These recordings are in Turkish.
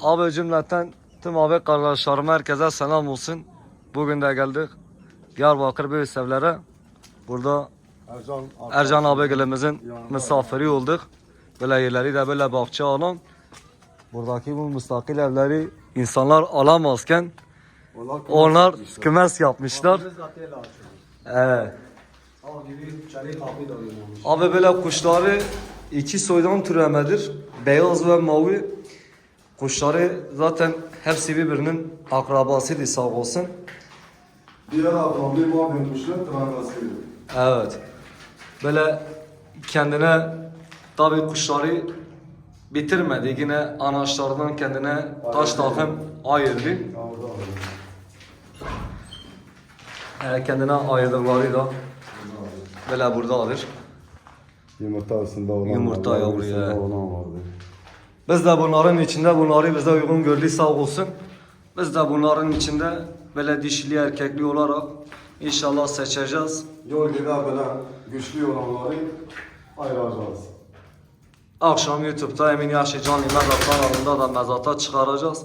Abi cümleten tüm abi kardeşlerim herkese selam olsun. Bugün de geldik. Diyarbakır Büyüksevlere. Burada Ercan, Ercan abilerimizin misafiri olduk. Böyle yerleri de böyle bahçe alan. Buradaki bu müstakil evleri insanlar alamazken onlar kümes yapmışlar. Evet. Abi böyle kuşları iki soydan türemedir. Beyaz ve mavi. Kuşları zaten hepsi birbirinin akrabasıydı sağ olsun. Diğer adam bir mavi kuşun trangasıydı. Evet. Böyle kendine tabi kuşları bitirmedi. Yine anaçlardan kendine taş takım ayırdı. Ee, kendine ayırdıkları da böyle burada alır. Yumurtasında olan Yumurta var, yavru ya. yavrusunda olan vardı. Biz de bunların içinde bunları bize uygun gördü sağ olsun. Biz de bunların içinde böyle dişili erkekli olarak inşallah seçeceğiz. Yol gider böyle güçlü olanları ayıracağız. Akşam YouTube'da Emin Yaşı Canlı Mezat kanalında da mezata çıkaracağız.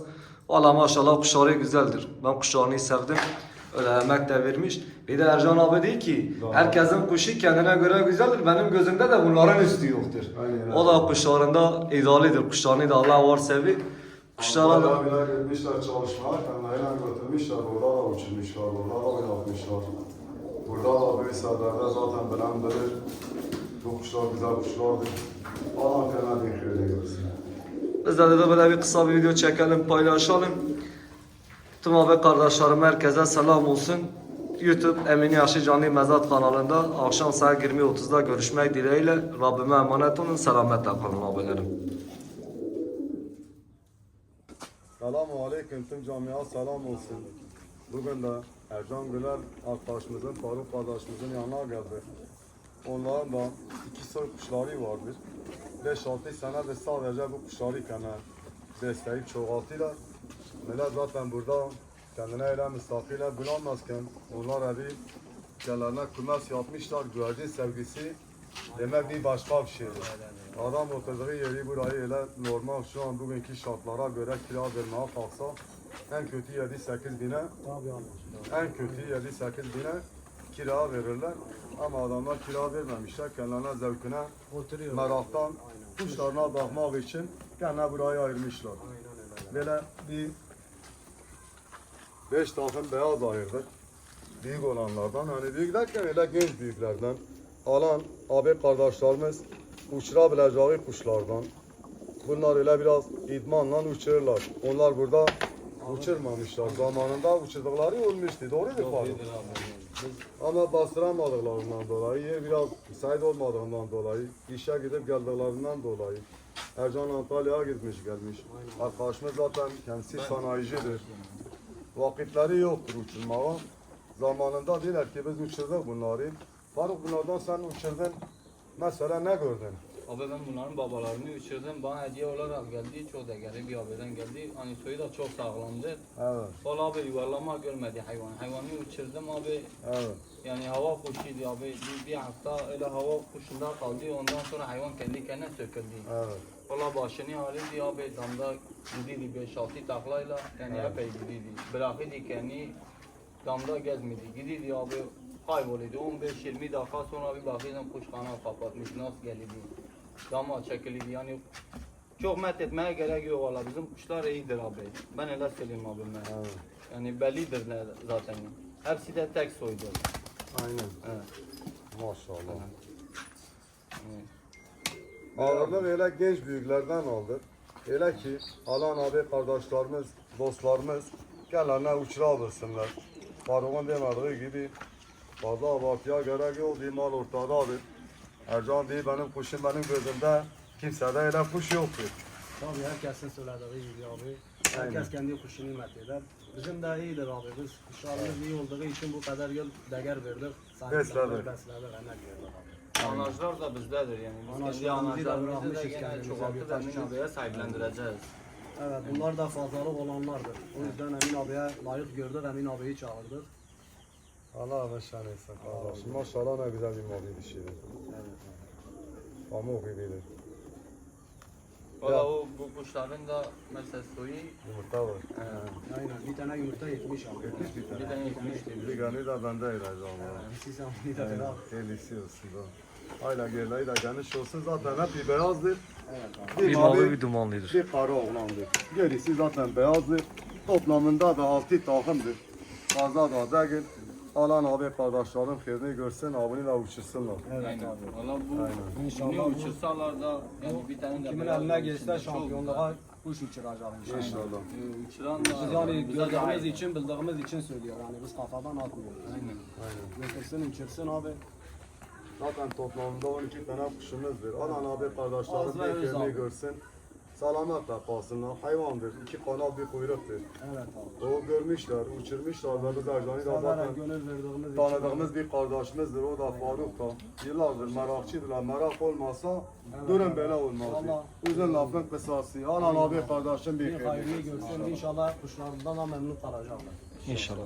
Valla maşallah kuşları güzeldir. Ben kuşlarını sevdim. Öyle emek de vermiş. Bir de Ercan abi değil ki herkesin kuşu kendine göre güzeldir. Benim gözümde de bunların üstü yoktur. Aynen. O da kuşlarında idealidir. Kuşlarını da Allah var sevi. Kuşlara da bile gitmişler çalışmaya, kendilerine götürmüşler, burada da uçurmuşlar, burada da oynatmışlar. Burada da böyle seferde zaten bilen bilir. Bu kuşlar güzel kuşlardır. Allah fena bir öyle görsün. biz de dedi böyle bir kısa bir video çekelim, paylaşalım. Tüm abi kardeşlerim herkese selam olsun. YouTube Emin Yaşı Canlı Mezat kanalında akşam saat 20.30'da görüşmek dileğiyle. Rabbime emanet olun. Selametle kalın abilerim. Selamun Aleyküm tüm camia selam olsun. Bugün de Ercan Güler arkadaşımızın, Faruk kardeşimizin yanına geldi. Onların da iki soy kuşları vardır. 5-6 senedir sadece bu kuşları kendine besleyip çoğaltıyla. Millet zaten burada kendine öyle misafirler bulamazken onlar evi kendilerine kümes yapmışlar. Güvercin sevgisi demek bir başka bir şeydir. Adam oturduğu yeri burayı öyle normal şu an bugünkü şartlara göre kira vermeye kalksa en kötü 7-8 bine en kötü 7-8 bine kira verirler. Ama adamlar kira vermemişler. Kendilerine zevkine, meraktan kuşlarına bakmak için kendine burayı ayırmışlar. Böyle bir beş takım beyaz ayırdık. Büyük olanlardan, hani büyük derken öyle genç büyüklerden. Alan abi kardeşlerimiz uçurabileceği kuşlardan. Bunlar öyle biraz idmanla uçururlar. Onlar burada uçurmamışlar. Zamanında uçurdukları olmuştu. Doğru mu Faruk? Ama bastıramadıklarından dolayı, yer biraz müsait olmadığından dolayı, işe gidip geldiklerinden dolayı. Ercan Antalya'ya gitmiş gelmiş. Arkadaşımız zaten kendisi sanayicidir. Vakitleri yoktur uçurmaya. Zamanında diyorlar ki biz uçurduk bunları. Faruk bunlardan sen uçurdun. Mesela ne gördün? Abi ben bunların babalarını uçurdum. Bana hediye olarak geldi. Çok değerli bir abiden geldi. Hani soyu da çok sağlamdı. Evet, Valla abi yuvarlama görmedi hayvan. Hayvanı uçurdum abi. evet. Yani hava kuşuydu abi. Bir, bir hafta öyle hava kuşunda kaldı. Ondan sonra hayvan kendi kendine söküldü. Evet. Valla başını ağrıydı abi. Damda gidiydi 5-6 taklayla. Yani epey gidiydi. Bırakıydı kendini. Damda gezmedi. Gidiydi abi. Kayboluyordu. 15-20 dakika sonra bir bakıyordum kuş kanal kapatmış. Nasıl geldi? Dama çekildi. Yani çok met etmeye gerek yok valla. Bizim kuşlar iyidir abi. Ben öyle söyleyeyim abi ben. Evet. Yani bellidir ne zaten. Hepsi de tek soydur. Aynen. Evet. Maşallah. evet. Ağırlık öyle genç büyüklerden aldık. Öyle ki alan abi kardeşlerimiz, dostlarımız kendilerine uçurabilsinler. Faruk'un demediği gibi fazla abartıya gerek yok. Mal ortadadır. Ercan değil benim kuşum benim gözümde kimsede öyle kuş yoktur. Tabii herkesin söylediği gibi abi. Herkes Aynen. kendi kuşunu met eder. Bizim de iyidir abi. Biz kuşlarımız iyi olduğu için bu kadar yıl değer verdik. Besledik. Besledik, emek verdik abi. Anajlar da bizdedir yani. Biz kendi Anajlarımızı da anajlarımızı da gene kendimize, çoğaltıp Emin abiye sahiplendireceğiz. Evet bunlar da fazlalık olanlardır. O yüzden Emin abiye layık gördük. Emin abiyi çağırdık. Allah meşan etsin kardeşim. Maşallah ne güzel bir mavi dişidir. Pamuk gibidir. Valla o bu kuşların da mesela soyu Yumurta var. Aynen bir tane yumurta yetmiş abi. Yetmiş bir bir tane. tane yetmişti. Bir gani de bendeydi ama. Siz bunu da ver. Elisi olsun da. Ayla gerleği de geniş olsun zaten hep bir beyazdır. Evet abi. Bir mavi bir dumanlıdır. Bir kara oğlandır. Gerisi zaten beyazdır. Toplamında da altı takımdır. Fazla da değil. Alan abi kardeşlerim xeyrini görsün, abini uçursunlar. Evet abi. Valla bu Aynen. İnşallah bunu bu- uçursalar da yani bir tane de Kimin eline geçse çok şampiyonluğa kuş uçuracak inşallah. İnşallah. Ee, Uçuran da Biz yani bize de bildiğimiz ait. için bildiğimiz için söylüyor yani biz kafadan atmıyoruz. Aynen. Aynen. Götürsün uçursun abi. Zaten toplamda 12 tane kuşumuzdur. Alan abi Az kardeşlerim xeyrini abi. görsün. Salametle kalsınlar. Hayvandır. İki kanal bir kuyruktur. Evet abi. O görmüşler, uçurmuşlar ve biz Ercan'ı da Severek zaten gönül verdiğimiz için. tanıdığımız bir kardeşimizdir. O da Faruk da. Yıllardır merakçıdırlar. Merak olmasa durum böyle olmazdı. Allah- Uzun lafın kısası. Anan abi kardeşim bir Bir hayrını görsün. görsün inşallah kuşlarından da memnun kalacaklar. İnşallah.